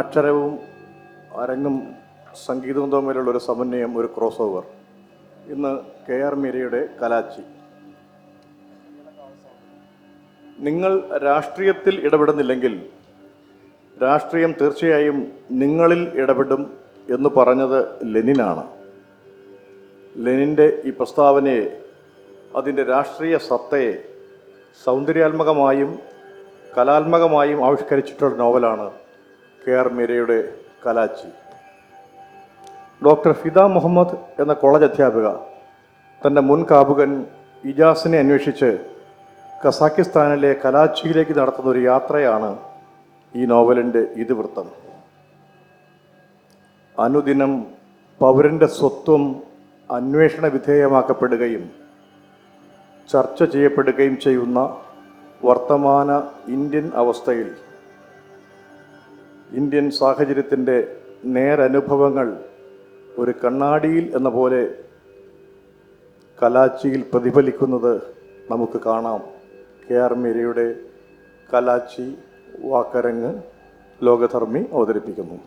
അക്ഷരവും അരങ്ങും സംഗീതവും തമ്മിലുള്ള ഒരു സമന്വയം ഒരു ക്രോസ് ഓവർ ഇന്ന് കെ ആർ മീരയുടെ കലാച്ചി. നിങ്ങൾ രാഷ്ട്രീയത്തിൽ ഇടപെടുന്നില്ലെങ്കിൽ രാഷ്ട്രീയം തീർച്ചയായും നിങ്ങളിൽ ഇടപെടും എന്ന് പറഞ്ഞത് ലെനിനാണ്. ലെനിന്റെ ഈ പ്രസ്താവനയെ അതിന്റെ രാഷ്ട്രീയ സത്തയെ സൗന്ദര്യാത്മകമായും കലാത്മകമായും ആവിഷ്കരിച്ചിട്ടുള്ള നോവലാണ് കെ ആർ മീരയുടെ കലാച്ചി. ഡോക്ടർ ഫിദ മുഹമ്മദ് എന്ന കോളേജ് അധ്യാപിക തന്റെ മുൻ കാബുകൻ ഇജാസിനെ അന്വേഷിച്ച് കസാക്കിസ്ഥാനിലെ കലാച്ചിയിലേക്ക് നടത്തുന്ന ഒരു യാത്രയാണ് ഈ നോവലിന്റെ ഇതിവൃത്തം. അനുദിനം പൗരന്റെ സ്വത്വം അന്വേഷണ വിധേയമാക്കപ്പെടുകയും ചർച്ച ചെയ്യപ്പെടുകയും ചെയ്യുന്ന വർത്തമാന ഇന്ത്യൻ അവസ്ഥയിൽ ഇന്ത്യൻ സാഹചര്യത്തിന്റെ നേരനുഭവങ്ങൾ ഒരു കണ്ണാടിയിൽ എന്ന പോലെ കലാച്ചിയിൽ പ്രതിഫലിക്കുന്നത് നമുക്ക് കാണാം. കെ ആർ മീരയുടെ കലാച്ചി വാക്കരങ്ങ് ലോകധർമ്മി അവതരിപ്പിക്കുന്നു.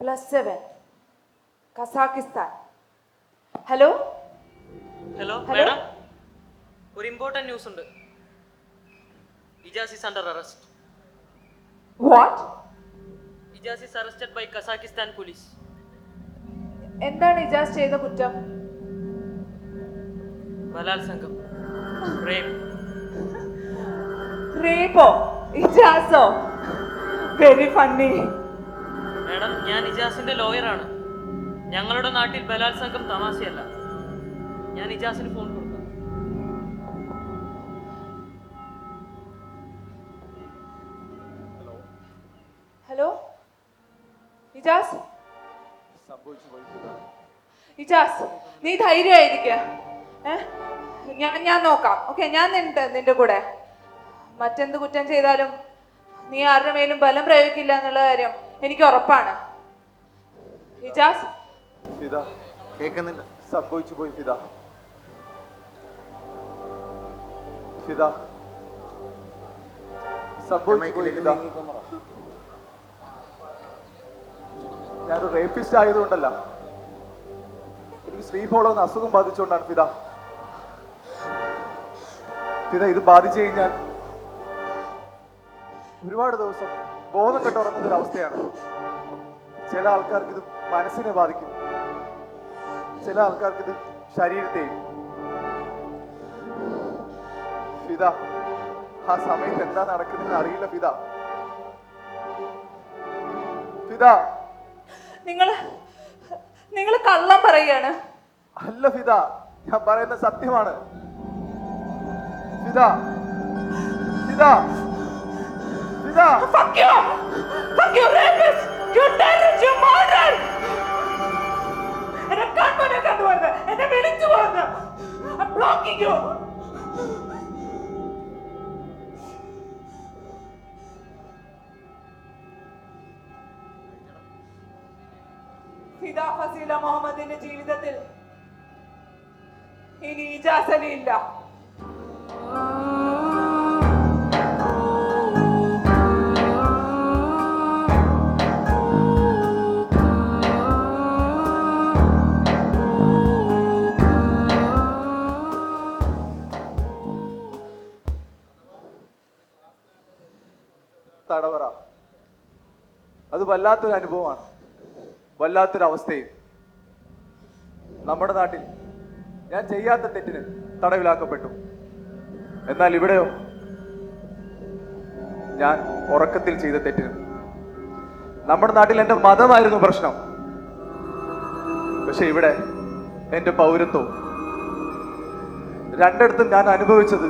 Plus seven Kazakhstan hello hello? Madam ഒരു ഇമ്പോർട്ടന്റ് ന്യൂസ് ഉണ്ട്. Ijas is under arrest what Ijas arrested by Kazakhstan police എന്താണ് ഇജാസ് ചെയ്ത കുറ്റം? ബലാത്സംഗം റേപ്പ് റേപ്പോ ഇജാസോ? വെരി ഫണ്ണി മാഡം ഞാൻ ഇജാസിന്റെ ലോയറാണ് ഞങ്ങളുടെ നാട്ടിൽ ബലാത്സംഗം തമാശയല്ല. ഞാൻ ഇജാസിന് ഫോൺ കൊടുക്കാം. ഹലോ ഇജാസ്? ഇജാസ് നീ ധൈര്യമായിരിക്ക. ഞാൻ ഞാൻ നോക്കാം. ഓക്കെ ഞാൻ നിന്റെ നിന്റെ കൂടെ. മറ്റെന്ത് കുറ്റം ചെയ്താലും നീ ആരുടെ മേലും ബലം പ്രയോഗിക്കില്ല എന്നുള്ള കാര്യം എനിക്ക് ഉറപ്പാണ്. ഇജാസ്? ഫിദ കേൾക്കുന്നില്ല സംഭവിച്ചു പോയി ഫിദ. പോയി ഫിദ ഞാനൊരു റേപ്പിസ്റ്റ് ആയതുകൊണ്ടല്ല. എനിക്ക് സ്ത്രീഭോളം എന്ന അസുഖം ബാധിച്ചുകൊണ്ടാണ് ഫിദ. ഫിദ ഇത് ബാധിച്ചു കഴിഞ്ഞാൽ ഒരുപാട് ദിവസം ബോധം കെട്ടുറങ്ങുന്ന ഒരു അവസ്ഥയാണ്. ചില ആൾക്കാർക്ക് ഇത് മനസ്സിനെ ബാധിക്കും. ചില ആൾക്കാർക്ക് ഇത് ശരീരത്തെയും ഫിദ ആ സമയത്ത് എന്താ നടക്കുന്നതെന്ന് അറിയില്ല പിത പിത നിങ്ങൾ നിങ്ങൾ കള്ളം പറയാണ് അല്ല പിത ഞാൻ പറയുന്ന സത്യമാണ് പിത പിത പിത Fuck you! Fuck you, rapist! You terrorist! You murderer! എന്നെ കൺമുന്നിൽ കണ്ടുവരുത് എന്നെ വിളിച്ചു പോകുന്നു I'm blocking you! മുഹമ്മദിന്റെ ജീവിതത്തിൽ ഇനി ഇജാസനയില്ല. തടവറ. അത് വല്ലാത്തൊരു അനുഭവമാണ് വല്ലാത്തൊരു അവസ്ഥയും നമ്മുടെ നാട്ടിൽ ഞാൻ ചെയ്യാത്ത തെറ്റിന് തടവിലാക്കപ്പെട്ടു. എന്നാൽ ഇവിടെയോ ഞാൻ ഉറക്കത്തിൽ ചെയ്ത തെറ്റിന്. നമ്മുടെ നാട്ടിൽ എന്റെ മതമായിരുന്നു പ്രശ്നം. പക്ഷെ ഇവിടെ എന്റെ പൗരത്വം രണ്ടിടത്തും ഞാൻ അനുഭവിച്ചത്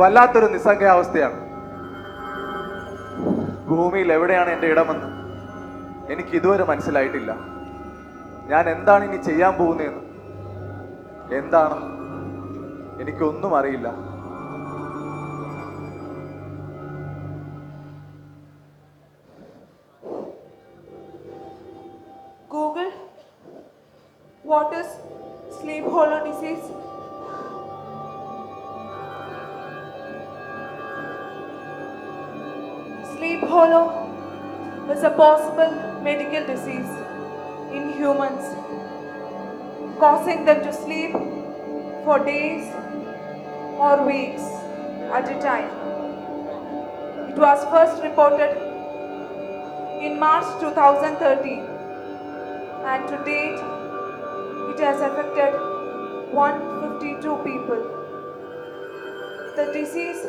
വല്ലാത്തൊരു നിസ്സംഖ്യാവസ്ഥയാണ് ഭൂമിയിൽ എവിടെയാണ് എന്റെ ഇടമെന്ന് എനിക്ക് ഇതുവരെ മനസ്സിലായിട്ടില്ല. ഞാൻ എന്താണ് ഇനി ചെയ്യാൻ പോകുന്നതെന്ന് എന്താണെന്ന് എനിക്കൊന്നും അറിയില്ല Google what is sleep hollow disease Sleep hollow is a possible medical disease in humans causing them to sleep for days or weeks at a time. It was first reported in March 2013 and to date it has affected 152 people. The disease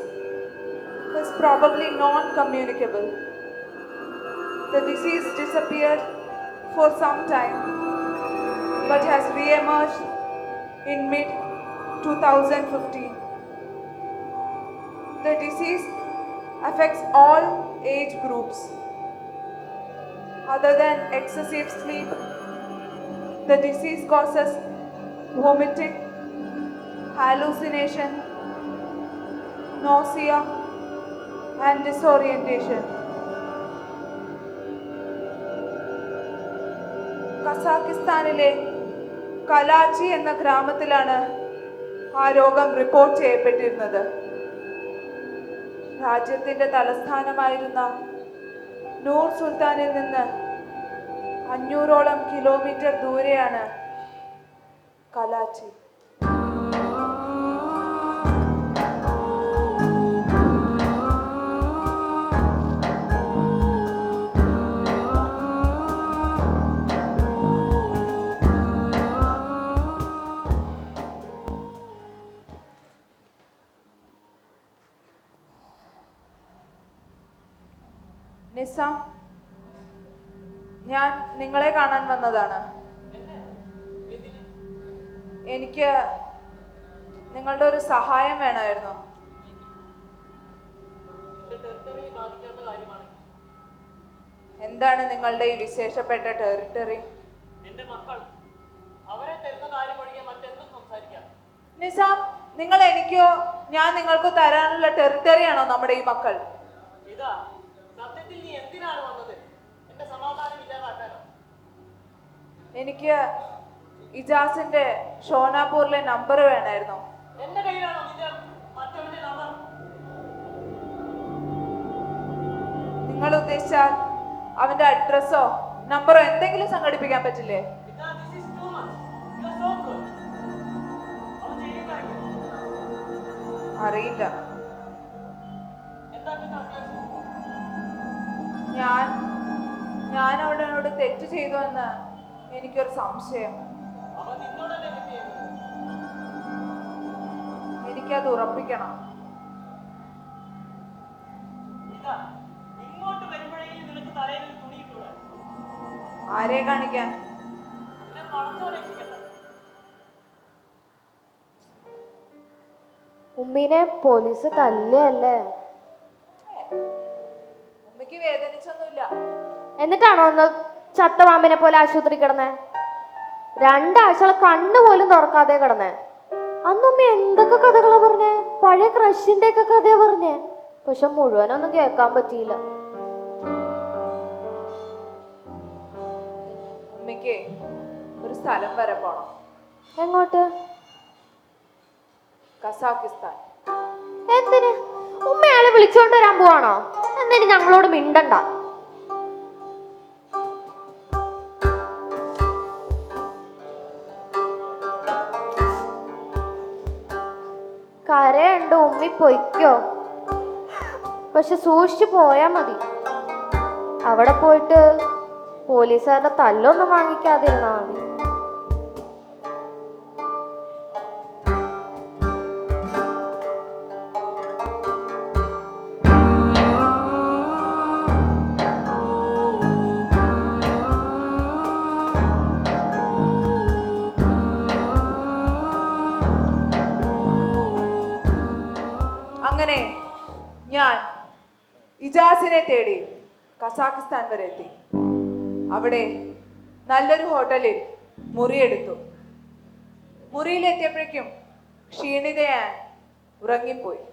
is probably non-communicable. The disease disappeared for some time but has re-emerged in mid 2015. The disease affects all age groups. Other than excessive sleep, the disease causes vomiting, hallucination, nausea, and disorientation. കസാക്കിസ്ഥാനിലെ Kalachi എന്ന ഗ്രാമത്തിലാണ് ആ രോഗം report ചെയ്യപ്പെട്ടിരുന്നത്. രാജ്യത്തിന്റെ തലസ്ഥാനമായിരുന്ന നൂർ സുൽത്താനിൽ നിന്ന് അഞ്ഞൂറോളം kilometre ദൂരെയാണ് കലാച്ചി. നിസാം ഞാൻ നിങ്ങളെ കാണാൻ വന്നതാണ്. എനിക്ക് നിങ്ങളുടെ ഒരു സഹായം വേണമായിരുന്നു. എന്താണ് നിങ്ങളുടെ ഈ വിശേഷപ്പെട്ട ടെറിട്ടറി നിസാം നിങ്ങൾ എനിക്കോ ഞാൻ നിങ്ങൾക്ക് തരാനുള്ള ടെറിട്ടറി ആണോ നമ്മുടെ ഈ മക്കൾ? ഇതാ സത്യത്തിൽ നീ എന്തിനാണ് വന്നത് എന്റെ സമാധാനം ഇല്ലാതാക്കാനോ എനിക്ക് ഇജാസിന്റെ ഷോനാപൂറിലെ നമ്പർ വേണമായിരുന്നു നിങ്ങൾ ഉദ്ദേശിച്ചാൽ അവന്റെ അഡ്രസ്സോ നമ്പറോ എന്തെങ്കിലും സംഘടിപ്പിക്കാൻ പറ്റില്ലേ? ഇതാ ഞാൻ ഞാൻ അവനോട് തെറ്റ് ചെയ്തു എന്ന് എനിക്കൊരു സംശയം. എനിക്കത് ഉറപ്പിക്കണം. ഇതാ ഇങ്ങോട്ട് വരുമ്പോഴേക്കും നിനക്ക് തലയിൽ തുണി ഇട്ടൂടെ? ആരെ കാണിക്കാൻ? ഉമ്മിനെ പോലീസ് തല്ലല്ലേ എന്നിട്ടാണോ ഒന്ന് ചത്തവാമ്പിനെ പോലെ ആശുപത്രി കിടന്നേ? രണ്ടാഴ്ചകളെ കണ്ണു പോലും തുറക്കാതെ കിടന്നേ. അന്നുമ്മ എന്തൊക്കെ കഥകളാ പറഞ്ഞേ? പഴയ ക്രഷിന്റെ ഒക്കെ കഥയാ പറഞ്ഞേ. പക്ഷെ മുഴുവനൊന്നും കേൾക്കാൻ പറ്റിയില്ല. ഒരു സ്ഥലം വരെ പോണം. എങ്ങോട്ട്? കസാക്കിസ്ഥാൻ. എന്തിന്? ഉമ്മയാളെ വിളിച്ചോണ്ട് വരാൻ പോവാണോ? എന്തിന് ഞങ്ങളോട് മിണ്ടണ്ട? കരയുണ്ട് ഉമ്മി പൊയ്ക്കോ പക്ഷെ സൂക്ഷിച്ചു പോയാ മതി. അവിടെ പോയിട്ട് പോലീസുകാരുടെ തല്ലൊന്നും വാങ്ങിക്കാതിരുന്നാ മതി. കസാക്കിസ്ഥാൻ വരെ എത്തി അവിടെ നല്ലൊരു ഹോട്ടലിൽ മുറിയെടുത്തു മുറിയിലെത്തിയപ്പോഴേക്കും ക്ഷീണിതയാൻ ഉറങ്ങിപ്പോയി.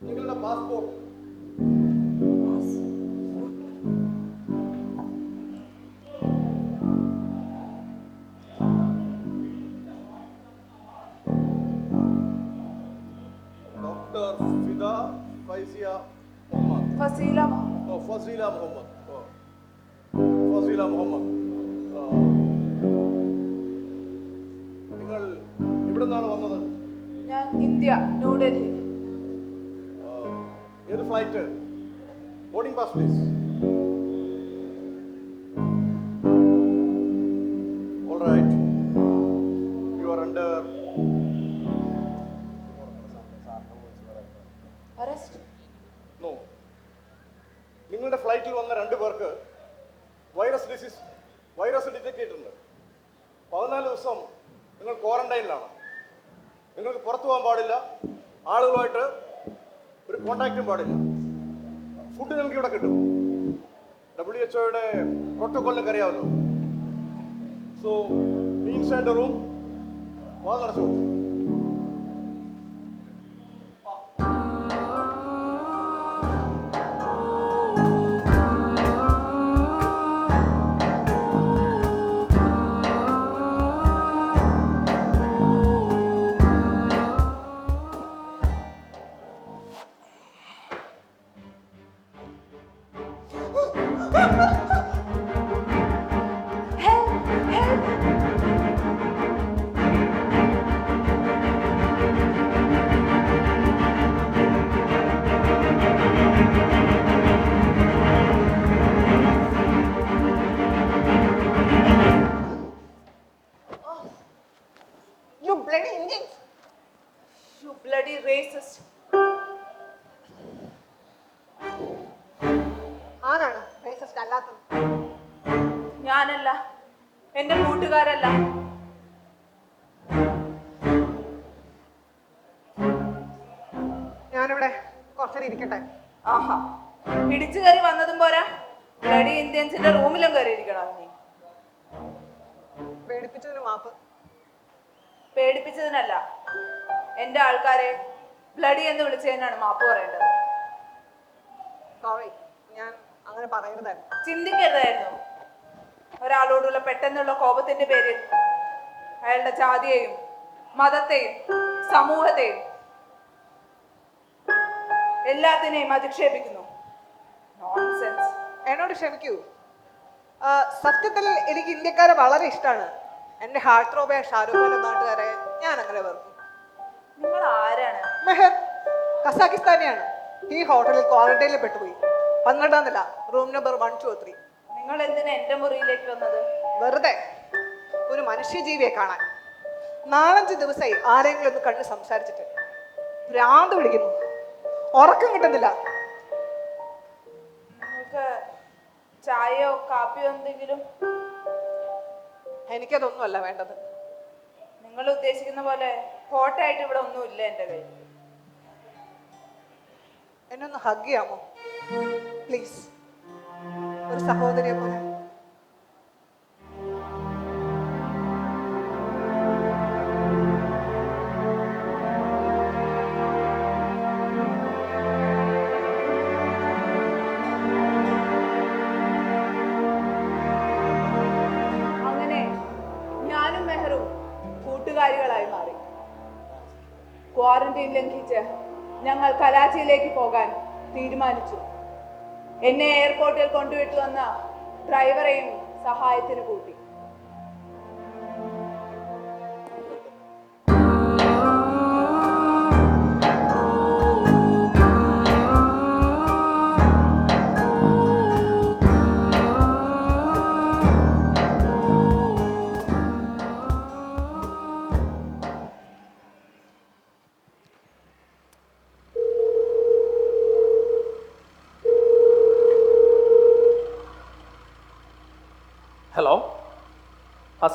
നിങ്ങളുടെ പാസ്പോർട്ട് ഇന്ത്യ ന്യൂഡൽഹി. ആ. ഏത് flight boarding pass please alright you are under no നിങ്ങളുടെ ഫ്ലൈറ്റിൽ വന്ന രണ്ട് പേർക്ക് വൈറസ് ഡിസീസ് വൈറസ് ഡിറ്റക്ട് ചെയ്തിട്ടുണ്ട്. പതിനാല് ദിവസം നിങ്ങൾ ക്വാറന്റൈനിലാണ് നിങ്ങൾക്ക് പുറത്തു പോകാൻ പാടില്ല. ആളുകളുമായിട്ട് ഒരു കോണ്ടാക്റ്റും പാടില്ല. ഫുഡ് നിങ്ങൾക്ക് ഇവിടെ കിട്ടും. ഡബ്ല്യു എച്ച് ഒയുടെ പ്രോട്ടോകോളിനൊക്കെ അറിയാമല്ലോ. സോ ആൻഡ് റൂം വാ നടച്ചു ഇരിക്കട്ടെ. ആഹാ. പിടിച്ചു കയറി വന്നതും പോരാ. ബ്ലഡി ഇന്ത്യൻസിന്റെ റൂമിലും കയറി ഇരിക്കണം നീ. പേടിപ്പിച്ചതിന് മാപ്പ്. പേടിപ്പിച്ചതിനല്ല. എന്റെ ആൾക്കാരെ ബ്ലഡി എന്ന് വിളിച്ചതിനാണ് മാപ്പ് പറയേണ്ടത്. സോറി ഞാൻ അങ്ങനെ പറയരുതായിരുന്നു. ചിന്തിക്കരുതായിരുന്നു. ഒരാളോടുള്ള പെട്ടെന്നുള്ള കോപത്തിന്റെ പേരിൽ അയാളുടെ ജാതിയെയും മതത്തെയും സമൂഹത്തെയും എല്ലാത്തിനെയും അധിക്ഷേപിക്കുന്നു. നോൺസെൻസ് എന്നോട് ക്ഷമിക്കൂ. സത്യത്തിൽ എനിക്ക് ഇന്ത്യക്കാരെ വളരെ ഇഷ്ടമാണ്. എന്റെ ഹാർട്ട് റോബായ ഷാരൂഖ് ഖാൻ നാട്ടുകാരെ ഞാൻ അങ്ങനെ വെറുക്കും നിങ്ങൾ ആരാണ്? മെഹർ കസാഖിസ്ഥാനിയാണ്. ഈ ഹോട്ടലിൽ ക്വാറന്റൈനിൽ പെട്ടുപോയി. പന്ത്രണ്ടാം നില room number one two three നിങ്ങൾ എന്തിനാ എന്റെ മുറിയിലേക്ക് വന്നത്? വെറുതെ ഒരു മനുഷ്യജീവിയെ കാണാൻ. നാലഞ്ച് ദിവസമായി ആരെങ്കിലും ഒന്ന് കണ്ട് സംസാരിച്ചിട്ട്. ഭ്രാന്ത് പിടിക്കുന്നു. ഉറക്കം കിട്ടത്തില്ല ചായയോ കാപ്പിയോ എന്തെങ്കിലും? എനിക്കതൊന്നുമല്ല വേണ്ടത്. നിങ്ങൾ ഉദ്ദേശിക്കുന്ന പോലെ ഹോട്ടായിട്ട് ഇവിടെ ഒന്നും ഇല്ല എന്റെ കയ്യിൽ. എന്നെ ഒന്ന് ഹഗ് ചെയ്യാമോ? പ്ലീസ് ഒരു സഹോദരിയെ പോലെ. ഞങ്ങൾ പോകാൻ തീരുമാനിച്ചു. എന്നെ എയർപോർട്ടിൽ കൊണ്ടുവിട്ടു വന്ന ഡ്രൈവറെയും സഹായത്തിന് കൂട്ടി.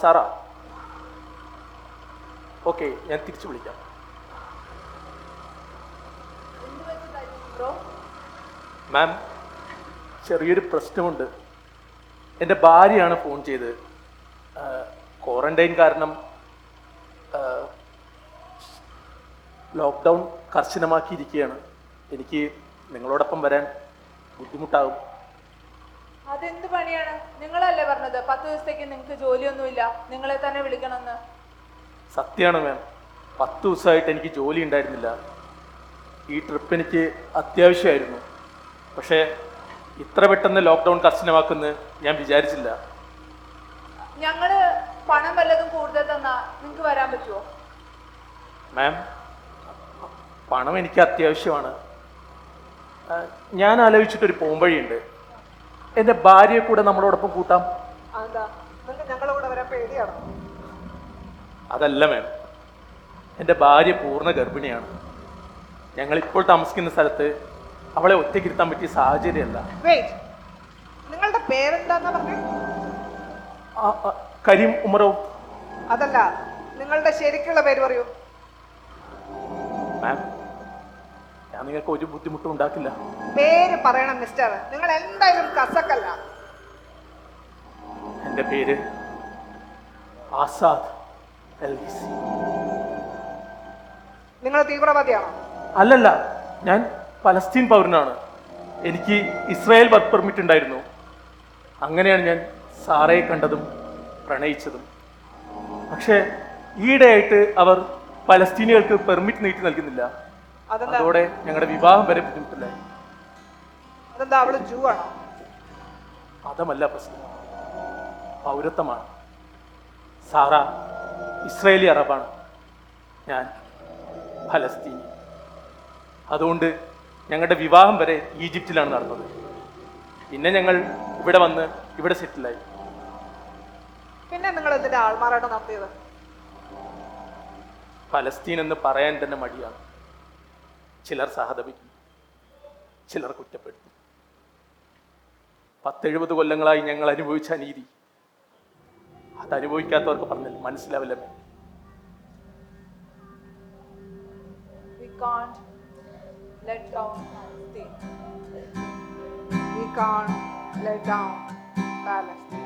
സാറാ. ഓക്കെ ഞാൻ തിരിച്ചു വിളിക്കാം. മാം ചെറിയൊരു പ്രശ്നമുണ്ട്. എന്റെ ഭാര്യയാണ് ഫോൺ ചെയ്ത് ക്വാറന്റൈൻ കാരണം ലോക്ക്ഡൗൺ കർശനമാക്കിയിരിക്കുകയാണ്. എനിക്ക് നിങ്ങളോടൊപ്പം വരാൻ ബുദ്ധിമുട്ടാകും. അതെന്ത് പണിയാണ്? നിങ്ങളല്ലേ പറഞ്ഞത് പത്ത് ദിവസത്തേക്ക് നിങ്ങൾക്ക് ജോലിയൊന്നുമില്ല. നിങ്ങളെ തന്നെ വിളിക്കണമെന്ന്. സത്യമാണ് മാം. പത്ത് ദിവസമായിട്ട് എനിക്ക് ജോലി ഉണ്ടായിരുന്നില്ല. ഈ ട്രിപ്പ് എനിക്ക് അത്യാവശ്യമായിരുന്നു. പക്ഷേ ഇത്ര പെട്ടെന്ന് ലോക്ക്ഡൗൺ കർശനമാക്കുമെന്ന് ഞാൻ വിചാരിച്ചില്ല. ഞങ്ങൾ പണം വല്ലതും കൂടുതൽ തന്നാ നിങ്ങക്ക് വരാൻ പറ്റുമോ മാം പണം എനിക്ക് അത്യാവശ്യമാണ്. ആ, ഞാൻ ആലോചിച്ചിട്ടൊരു പോംവഴിയുണ്ട്. എന്റെ ഭാര്യയെ കൂടെ നമ്മളോടൊപ്പം കൂട്ടാം? അതല്ല മാം. എന്റെ ഭാര്യ പൂർണ ഗർഭിണിയാണ്. ഞങ്ങൾ ഇപ്പോൾ താമസിക്കുന്ന സ്ഥലത്ത് അവളെ ഒറ്റയ്ക്കിരുത്താൻ പറ്റിയ സാഹചര്യമല്ല. നിങ്ങളുടെ പേരെന്താന്നാ കരീം ഉമറോ? അതല്ല നിങ്ങളുടെ ശരിക്കുള്ള പേര് പറയൂ. മാം നിങ്ങൾക്ക് ഒരു ബുദ്ധിമുട്ടും ഉണ്ടാക്കില്ല പേര് പറയണം മിസ്റ്റർ. നിങ്ങൾ എന്തായാലും കസക്കല്ല. എന്റെ പേര് ആസാദ് നിങ്ങൾ തീവ്രവാദിയാണോ? അല്ലല്ല ഞാൻ പലസ്തീൻ പൗരനാണ്. എനിക്ക് ഇസ്രായേൽ വർക്ക് പെർമിറ്റ് ഉണ്ടായിരുന്നു. അങ്ങനെയാണ് ഞാൻ സാറയെ കണ്ടതും പ്രണയിച്ചതും. പക്ഷേ ഈയിടെയായിട്ട് അവർ പലസ്തീനികൾക്ക് പെർമിറ്റ് നീട്ടി നൽകുന്നില്ല. അതോടെ ഞങ്ങളുടെ വിവാഹം വരെ ബുദ്ധിമുട്ടില്ലായി അതെന്താ? അവൾ ജൂ ആണോ? മതമല്ല പ്രശ്നം. പൗരത്വമാണ്. സാറ ഇസ്രായേലി അറബാണ്. ഞാൻ ഫലസ്തീനി. അതുകൊണ്ട് ഞങ്ങളുടെ വിവാഹം വരെ ഈജിപ്തിലാണ് നടന്നത്. പിന്നെ ഞങ്ങൾ ഇവിടെ വന്ന് ഇവിടെ സെറ്റിലായി. പിന്നെ നിങ്ങൾ ആൾമാറാട്ടം നടത്തിയത്? ഫലസ്തീൻ എന്ന് പറയാൻ തന്നെ മടിയാണ്. ചിലർ സഹതപിക്കും ചിലർ കുറ്റപ്പെടുത്തും പത്തെഴുപത് കൊല്ലങ്ങളായി ഞങ്ങൾ അനുഭവിച്ച അനീതി അത് അനുഭവിക്കാത്തവർക്ക് പറഞ്ഞാൽ മനസ്സിലാവില്ല. We can't let down Palestine. We can't let down Palestine.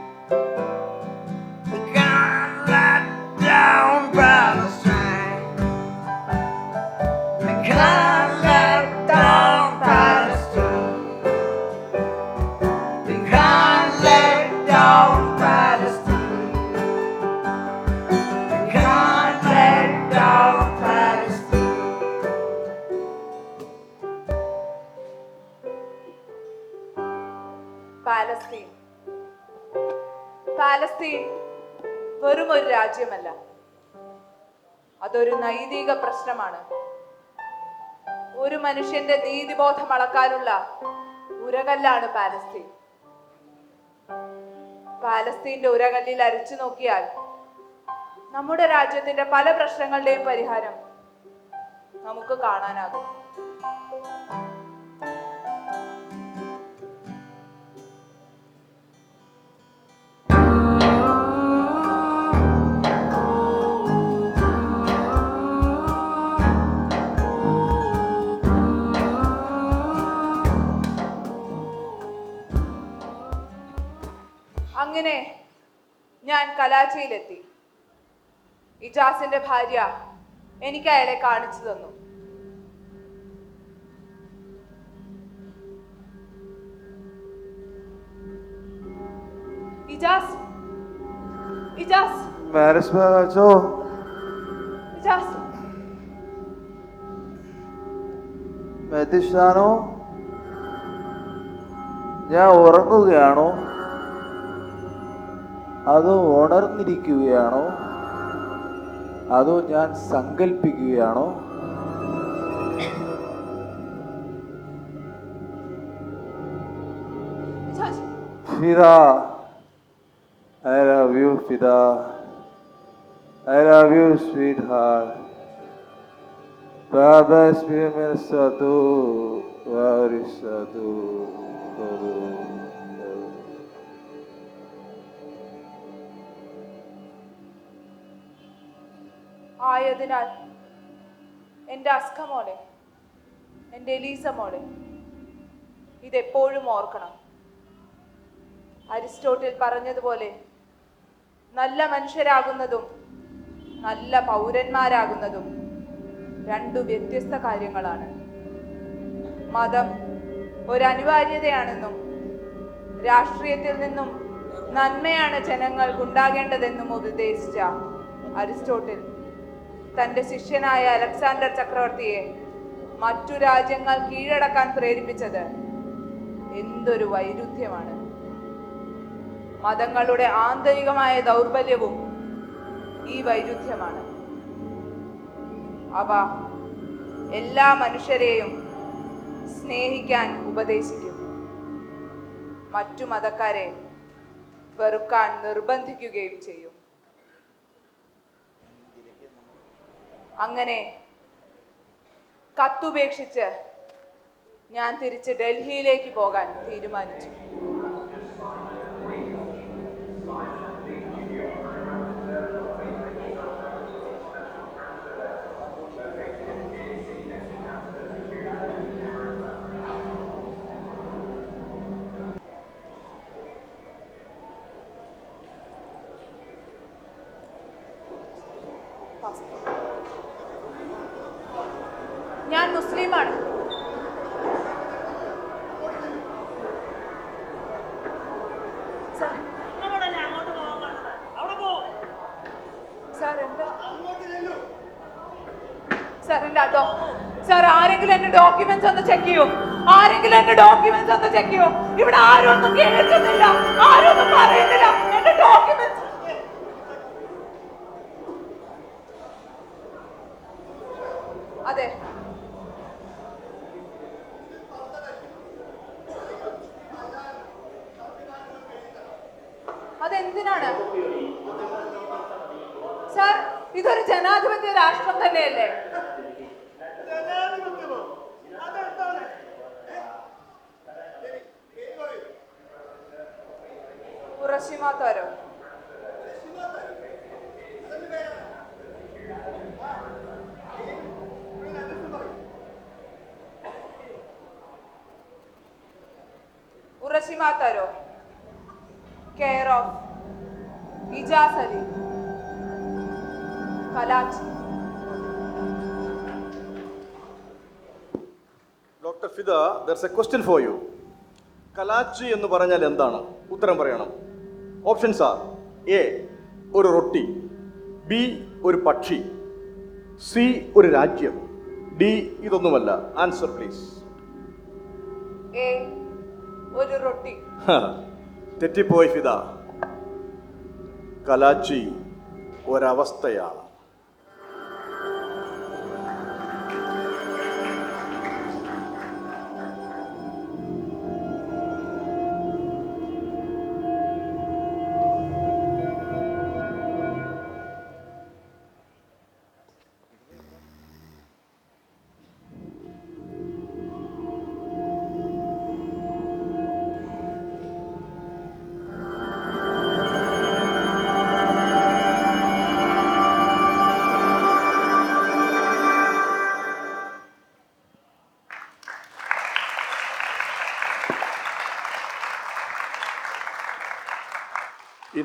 മനുഷ്യന്റെ നീതിബോധം അളക്കാനുള്ള ഉരകല്ലാണ് പാലസ്തീൻ. പാലസ്തീന്റെ ഉരകല്ലിൽ അരിച്ചു നോക്കിയാൽ നമ്മുടെ രാജ്യത്തിന്റെ പല പ്രശ്നങ്ങളുടെയും പരിഹാരം നമുക്ക് കാണാനാകും. അങ്ങനെ ഞാൻ കലാച്ചയിലെത്തി ഇജാസിന്റെ ഭാര്യ എനിക്ക് അയാളെ കാണിച്ചു തന്നു. ഇജാസ് ഇജാസ്. മാരേജ് ബാച്ചോ ഇജാസ്. മെതിഷാനോ? ഞാൻ ഉറങ്ങുകയാണോ? അതോ ഉണർന്നിരിക്കുകയാണോ അതോ ഞാൻ സങ്കല്പിക്കുകയാണോ Ijas Fida I love you Fida I love you sweetheart Baba Spirmir Sadu Vari Sadu Sadu ആയതിനാൽ എന്റെ അസ്ക മോളെ എന്റെ എലീസ മോളെ ഇതെപ്പോഴും ഓർക്കണം. അരിസ്റ്റോട്ടിൽ പറഞ്ഞതുപോലെ നല്ല മനുഷ്യരാകുന്നതും നല്ല പൗരന്മാരാകുന്നതും രണ്ടു വ്യത്യസ്ത കാര്യങ്ങളാണ്. മതം ഒരു അനിവാര്യതയാണെന്നും രാഷ്ട്രീയത്തിൽ നിന്നും നന്മയാണ് ജനങ്ങൾക്കുണ്ടാകേണ്ടതെന്നും ഉപദേശിച്ച അരിസ്റ്റോട്ടിൽ തന്റെ ശിഷ്യനായ അലക്സാണ്ടർ ചക്രവർത്തിയെ മറ്റു രാജ്യങ്ങൾ കീഴടക്കാൻ പ്രേരിപ്പിച്ചത് എന്തൊരു വൈരുദ്ധ്യമാണ്. മതങ്ങളുടെ ആന്തരികമായ ദൗർബല്യവും ഈ വൈരുദ്ധ്യമാണ്. അവ എല്ലാ മനുഷ്യരെയും സ്നേഹിക്കാൻ ഉപദേശിക്കും. മറ്റു മതക്കാരെ വെറുക്കാൻ നിർബന്ധിക്കുകയും ചെയ്യും. അങ്ങനെ കത്തുപേക്ഷിച്ച് ഞാൻ തിരിച്ച് ഡൽഹിയിലേക്ക് പോകാൻ തീരുമാനിച്ചു ഞാൻ മുസ്ലിമാണ് സാർ സാർ എന്താ സാർ എന്താ ഡോ സാർ ആരെങ്കിലും എന്റെ ഡോക്യുമെന്റ്സ് ഒന്ന് ചെക്ക് ചെയ്യൂ. ആരെങ്കിലും എന്റെ ഡോക്യുമെന്റ്സ് ഒന്ന് ചെക്ക് ചെയ്യൂ. ഇവിടെ ഒന്നും കേൾക്കുന്നില്ല. ആരും ഒന്നും പറയുന്നില്ല. എന്റെ documents Kalachi doctor Fida there's a question for you Kalachi എന്ന് പറഞ്ഞാൽ എന്താണ്? ഉത്തരം പറയണം. ഓപ്ഷൻസ് ആർ എ ഒരു റൊട്ടി. ബി ഒരു പക്ഷി. സി ഒരു രാജ്യം. ഡി ഇതൊന്നുമല്ല. ആൻസർ പ്ലീസ് എ ഒരു റൊട്ടി. തെറ്റിപ്പോയി ഫിദ. കലാച്ചി ഒരവസ്ഥയാണ്.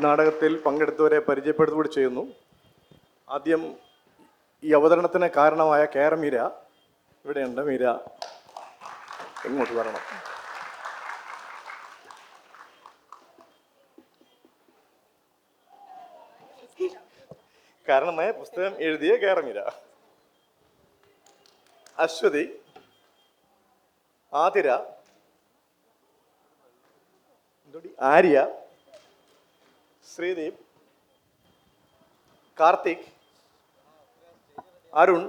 നാടകത്തിൽ പങ്കെടുത്തവരെ പരിചയപ്പെടുത്തുകൂടി ചെയ്യുന്നു. ആദ്യം ഈ അവതരണത്തിന് കാരണമായ കേര മീര. ഇവിടെയുണ്ട് മീര. എങ്ങോട്ട് വരണം. കാരണമായ പുസ്തകം എഴുതിയ കേര മീര. അശ്വതി. ആതിര. ആര്യ. ശ്രീദീപ് കാർത്തിക് അരുൺ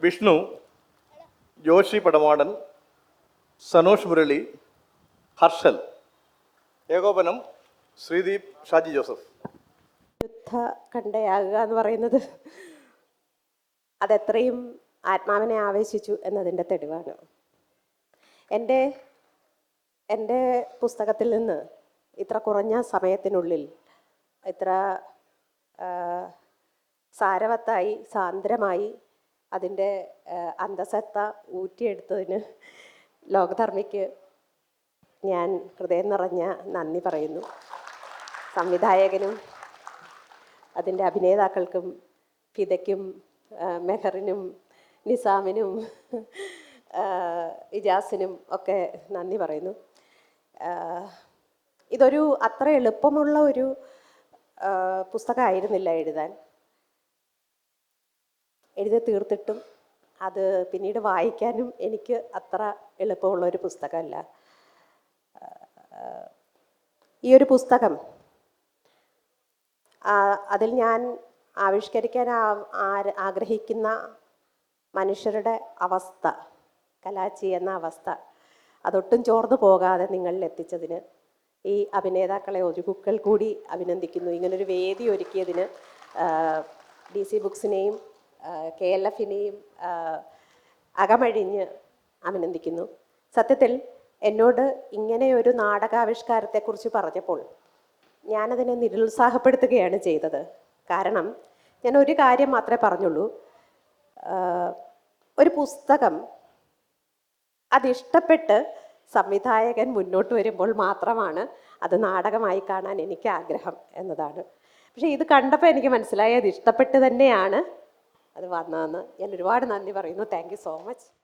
വിഷ്ണു ജോഷി പടമാടൻ സനോഷ് മുരളി ഹർഷൽ. ഏകോപനം ശ്രീദീപ് ഷാജി ജോസഫ്. യുദ്ധ കണ്ടയാകുക എന്ന് പറയുന്നത് അതെത്രയും ആത്മാവിനെ ആവേശിച്ചു എന്നതിന്റെ തെളിവാണ്. എന്റെ എന്റെ പുസ്തകത്തിൽ നിന്ന് ഇത്ര കുറഞ്ഞ സമയത്തിനുള്ളിൽ ഇത്ര സാരവത്തായി സാന്ദ്രമായി അതിന്റെ അന്തസത്ത ഊറ്റിയെടുത്തതിന് ലോകധർമ്മിക്ക് ഞാൻ ഹൃദയം നിറഞ്ഞ നന്ദി പറയുന്നു. സംവിധായകനും അതിന്റെ അഭിനേതാക്കൾക്കും ഫിദയ്ക്കും ആ, മെഹറിനും നിസാമിനും ഇജാസിനും ഒക്കെ നന്ദി പറയുന്നു. ഇതൊരു അത്ര എളുപ്പമുള്ള ഒരു പുസ്തകമായിരുന്നില്ല എഴുതാൻ. എഴുതി തീർത്തിട്ടും അത് പിന്നീട് വായിക്കാനും എനിക്ക് അത്ര എളുപ്പമുള്ള ഒരു പുസ്തകമല്ല. ഈ ഒരു പുസ്തകം അതിൽ ഞാൻ ആവിഷ്കരിക്കാൻ ആഗ്രഹിക്കുന്ന മനുഷ്യരുടെ അവസ്ഥ കലാച്ചി എന്ന അവസ്ഥ അതൊട്ടും ചോർന്നു പോകാതെ നിങ്ങളിൽ എത്തിച്ചതിന് ഈ അഭിനേതാക്കളെ ഒരു കുക്കൽ കൂടി അഭിനന്ദിക്കുന്നു. ഇങ്ങനൊരു വേദി ഒരുക്കിയതിന് ഡി സി ബുക്സിനെയും കെ എൽ എഫിനെയും അകമഴിഞ്ഞ് അഭിനന്ദിക്കുന്നു. സത്യത്തിൽ എന്നോട് ഇങ്ങനെയൊരു നാടകാവിഷ്കാരത്തെക്കുറിച്ച് പറഞ്ഞപ്പോൾ ഞാനതിനെ നിരുത്സാഹപ്പെടുത്തുകയാണ് ചെയ്തത്. കാരണം ഞാൻ ഒരു കാര്യം മാത്രമേ പറഞ്ഞുള്ളൂ. ഒരു പുസ്തകം അതിഷ്ടപ്പെട്ട് സംവിധായകൻ മുന്നോട്ട് വരുമ്പോൾ മാത്രമാണ് അത് നാടകമായി കാണാൻ എനിക്ക് ആഗ്രഹം എന്നതാണ്. പക്ഷേ ഇത് കണ്ടപ്പോൾ എനിക്ക് മനസ്സിലായി അത് ഇഷ്ടപ്പെട്ട് തന്നെയാണ് അത് വന്നതെന്ന്. ഞാൻ ഒരുപാട് നന്ദി പറയുന്നു. Thank so much